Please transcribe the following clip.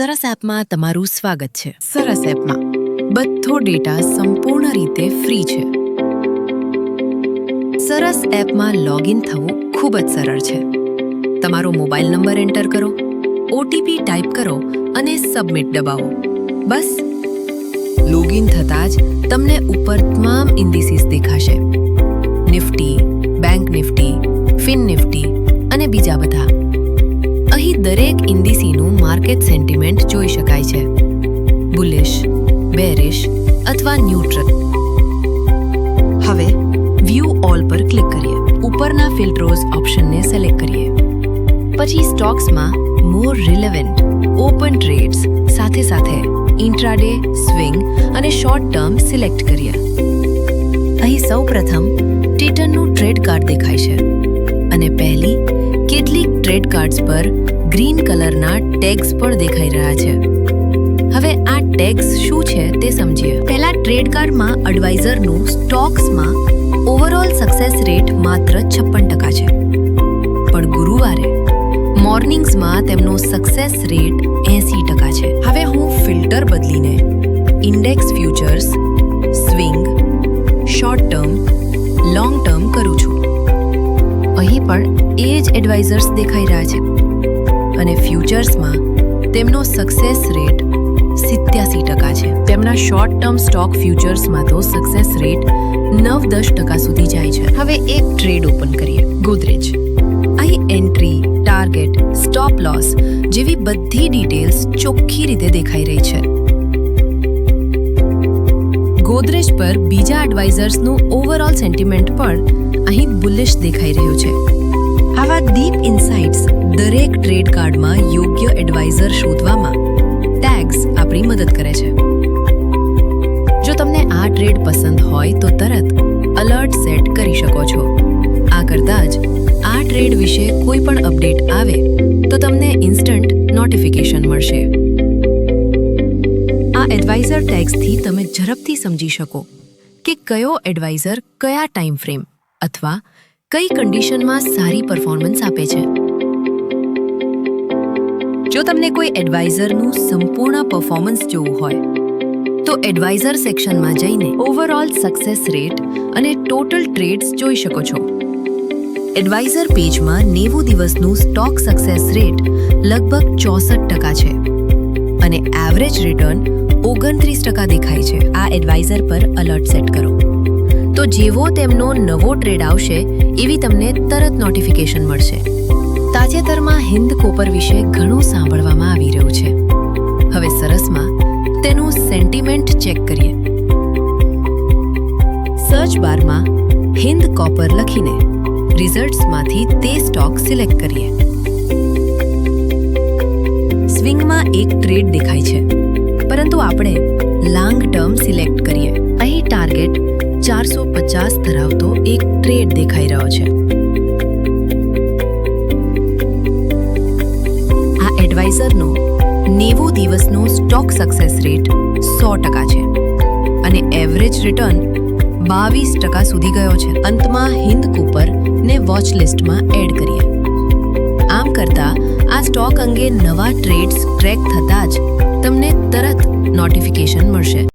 સરસ એપમાં તમારું સ્વાગત છે. સરસ એપમાં. બધો ડેટા સંપૂર્ણ રીતે ફ્રી છે. સરસ એપમાં લોગિન થવું ખૂબ જ સરળ છે. તમારો મોબાઈલ નંબર એન્ટર કરો, ઓટીપી ટાઈપ કરો અને સબમિટ દબાવો. બસ. લોગિન થતાં જ તમને ઉપર તમામ ઇન્ડિસીસ દેખાશે. Nifty, bank Nifty, fin Nifty અને બીજા બધા. દરેક ઇન્ડિસીનું માર્કેટ સેન્ટિમેન્ટ જોઈ શકાય છે. બુલિશ, બેરિશ અથવા ન્યુટ્રલ. હવે, વ્યૂ ઓલ પર ક્લિક કરીએ. ઉપરના ફિલ્ટરોઝ ઓપ્શનને સિલેક્ટ કરીએ. પછી સ્ટોક્સમાં મોર રિલેવન્ટ, ઓપન ટ્રેડ્સ, સાથે સાથે ઇન્ટ્રાડે, સ્વિંગ અને શોર્ટ ટર્મ સિલેક્ટ કરીએ. અહીં સૌપ્રથમ ટીટનનું ટ્રેડ કાર્ડ દેખાય છે. અને પહેલી, કેટલીક ટ્રેડ કાર્ડ્સ પર ગ્રીન કલરના ટેગ્સ પણ દેખાઈ રહ્યા છે. હવે આ ટેગ્સ શું છે તે સમજીએ. પહેલા ટ્રેડ કાર્ડમાં એડવાઇઝરનું સ્ટોક્સમાં ઓવરઓલ સક્સેસ રેટ માત્ર છપ્પન ટકા છે. પણ ગુરુવારે મોર્નિંગ્સમાં તેમનો સક્સેસ રેટ એસી ટકા છે. હવે હું ફિલ્ટર બદલીને index futures, swing, short term, long term કરું છું. અહીં પણ એ જ એડવાઇઝર્સ દેખાઈ રહ્યા છે. અને ફ્યુચર્સમાં તેમનો સક્સેસ રેટ સિત્યાસી ટકા છે. તેમના શોર્ટ ટર્મ સ્ટોક ફ્યુચર્સમાં તો સક્સેસ રેટ નવ દસ ટકા સુધી જાય છે. હવે એક ટ્રેડ ઓપન કરીએ. ગોદરેજ અહીં એન્ટ્રી ટાર્ગેટ સ્ટોપ લોસ જેવી બધી ડિટેલ્સ ચોખ્ખી રીતે દેખાઈ રહી છે. ગોદરેજ પર બીજા એડવાઇઝર્સનું ઓવરઓલ સેન્ટિમેન્ટ પણ અહીં બુલિશ દેખાઈ રહ્યું છે. આવા ડીપ ઇન્સાઇટ્સ દરેક ટ્રેડ કાર્ડમાં યોગ્ય એડવાઇઝર શોધવામાં ટેગ્સ આપણી મદદ કરે છે. જો તમને આ ટ્રેડ પસંદ હોય તો તરત અલર્ટ સેટ કરી શકો છો. આ કરતાં જ આ ટ્રેડ વિશે કોઈ પણ અપડેટ આવે તો તમને ઇન્સ્ટન્ટ નોટિફિકેશન મળશે. આ એડવાઇઝર ટેગ્સથી તમે ઝડપથી સમજી શકો કે કયો એડવાઇઝર કયા ટાઈમ ફ્રેમ અથવા કઈ કન્ડિશનમાં સારી પરફોર્મન્સ આપે છે? જો તમને કોઈ એડવાઇઝરનું સંપૂર્ણ પરફોર્મન્સ જોવું હોય, તો એડવાઇઝર સેક્શનમાં જઈને ઓવરઓલ સક્સેસ રેટ અને ટોટલ ટ્રેડ્સ જોઈ શકો છો. એડવાઇઝર પેજમાં નેવું દિવસનું સ્ટોક સક્સેસ રેટ લગભગ ચોસઠ ટકા છે અને એવરેજ રિટર્ન ઓગણત્રીસ ટકા દેખાય છે. આ એડવાઇઝર પર અલર્ટ સેટ કરો. તો જેવો તેમનો નવો ટ્રેડ આવશે, એવી તમને તરત નોટિફિકેશન મળશે. તાજેતરમાં હિન્દ કોપર વિશે ઘણું સાંભળવામાં આવી રહ્યું છે. હવે સરસમાં તેનું સેન્ટિમેન્ટ ચેક કરીએ. સર્ચ બારમાં હિન્દ કોપર લખીને રિઝલ્ટ્સમાંથી તે સ્ટોક સિલેક્ટ કરીએ. સ્વિંગમાં એક ટ્રેડ દેખાય છે. પરંતુ આપણે લાંગ ટર્મ સિલેક્ટ કરીએ. અહીં ચારસો પચાસ ધરાવતો એક ટ્રેડ દેખાઈ રહ્યો છે. આ એડવાઇઝરનો નેવું દિવસનો સ્ટોક સક્સેસ રેટ સો ટકા છે અને એવરેજ રિટર્ન બાવીસ ટકા સુધી ગયો છે. અંતમાં હિન્દ કૂપર ને વોચ લિસ્ટમાં એડ કરીએ. આમ કરતા આ સ્ટોક અંગે નવા ટ્રેડ્સ ટ્રેક થતાં જ તમને તરત નોટિફિકેશન મળશે.